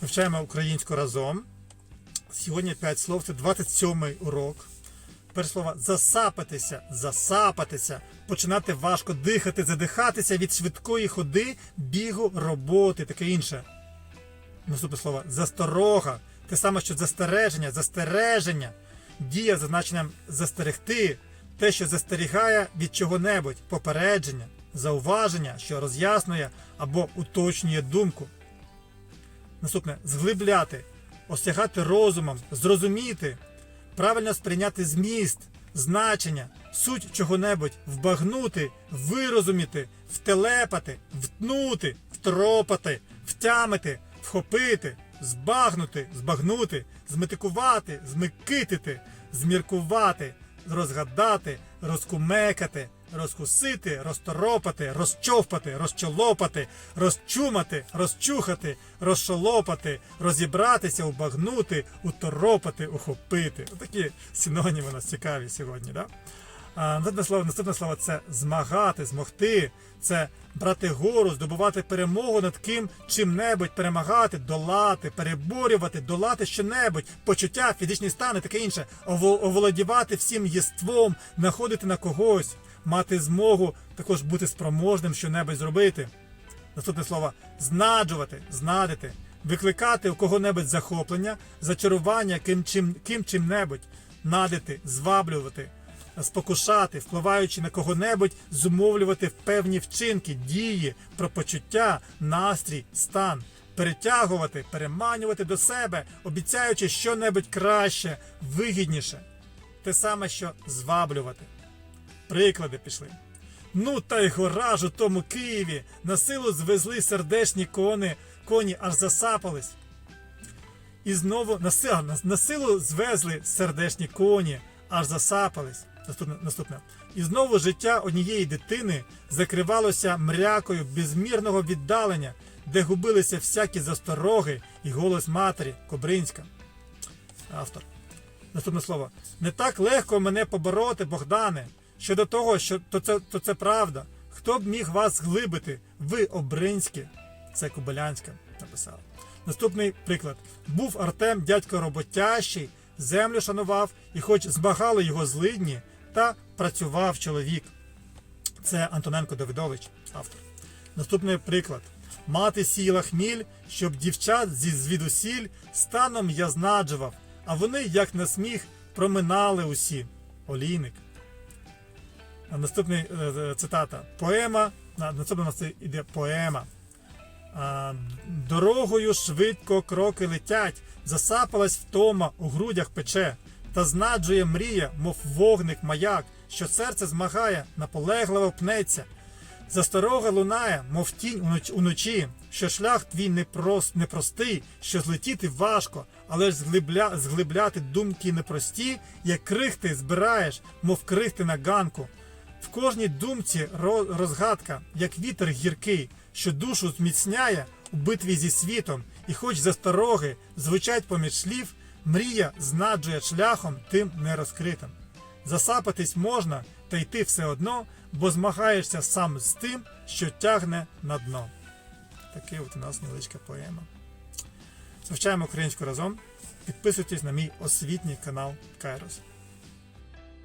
Вивчаємо українську разом. Сьогодні 5 слов, це 27-й урок. Перше слово засапатися, засапатися, починати важко дихати, задихатися від швидкої ходи, бігу, роботи, таке інше. Наступне слово засторога. Те саме, що застереження, застереження, дія за значенням застерегти, те, що застерігає від чого-небудь, попередження, зауваження, що роз'яснює або уточнює думку. Наступне. Зглибляти, осягати розумом, зрозуміти, правильно сприйняти зміст, значення, суть чого-небудь, вбагнути, вирозуміти, втелепати, втнути, втропати, втямити, вхопити, збагнути, збагнути, зметикувати, змикитити, зміркувати, розгадати, розкумекати, розкусити, розторопати, розчовпати, розчолопати, розчумати, розчухати, розшолопати, розібратися, убагнути, уторопати, ухопити. Такі синоніми у нас цікаві сьогодні. Да? Наступне слово, наступне слово це змагати, змогти, це брати гору, здобувати перемогу над ким чим-небудь, перемагати, долати, переборювати, долати що-небудь, почуття, фізичні стани, таке інше, оволодівати всім єством, находити на когось, мати змогу також бути спроможним що-небудь зробити. Наступне слово знаджувати, знадити, викликати у кого-небудь захоплення, зачарування ким чим, ким чим-небудь, надити, зваблювати, спокушати, впливаючи на кого-небудь, зумовлювати певні вчинки, дії, про почуття, настрій, стан, перетягувати, переманювати до себе, обіцяючи що-небудь краще, вигідніше. Те саме, що зваблювати. Приклади пішли. Ну та й гора ж у тому Києві на силу звезли сердешні кони, коні аж засапались. І знову на, си- на, на силу звезли сердешні коні, аж засапались. Наступне, наступне. І знову життя однієї дитини закривалося мрякою безмірного віддалення, де губилися всякі застороги і голос матері Кобринська. Автор. Наступне слово. Не так легко мене побороти, Богдане. Щодо того, що то це, то це правда. Хто б міг вас глибити? Ви обринські. Це Кобилянська написала. Наступний приклад. Був Артем дядько роботящий, землю шанував, і хоч збагали його злидні, та працював чоловік. Це Антоненко Давидович, автор. Наступний приклад. Мати сіяла хміль, щоб дівчат зі звідусіль станом я знаджував, а вони, як на сміх, проминали усі. Олійник. Наступний е, е, цитата. Поема. на- Наступна у нас іде поема. Дорогою швидко кроки летять, засапалась втома, у грудях пече, та знаджує мрія, мов вогник маяк, що серце змагає, наполегливо пнеться. Засторога лунає, мов тінь уноч- уночі, що шлях твій непрос, непростий, що злетіти важко, але ж зглибля, зглибляти думки непрості, як крихти збираєш, мов крихти на ганку. В кожній думці ро- розгадка, як вітер гіркий, що душу зміцняє у битві зі світом, і хоч застороги звучать поміж слів, мрія знаджує шляхом тим нерозкритим. Засапатись можна, та йти все одно, бо змагаєшся сам з тим, що тягне на дно. Таке от у нас невеличка поема. Звучаємо українську разом. Підписуйтесь на мій освітній канал Кайрос.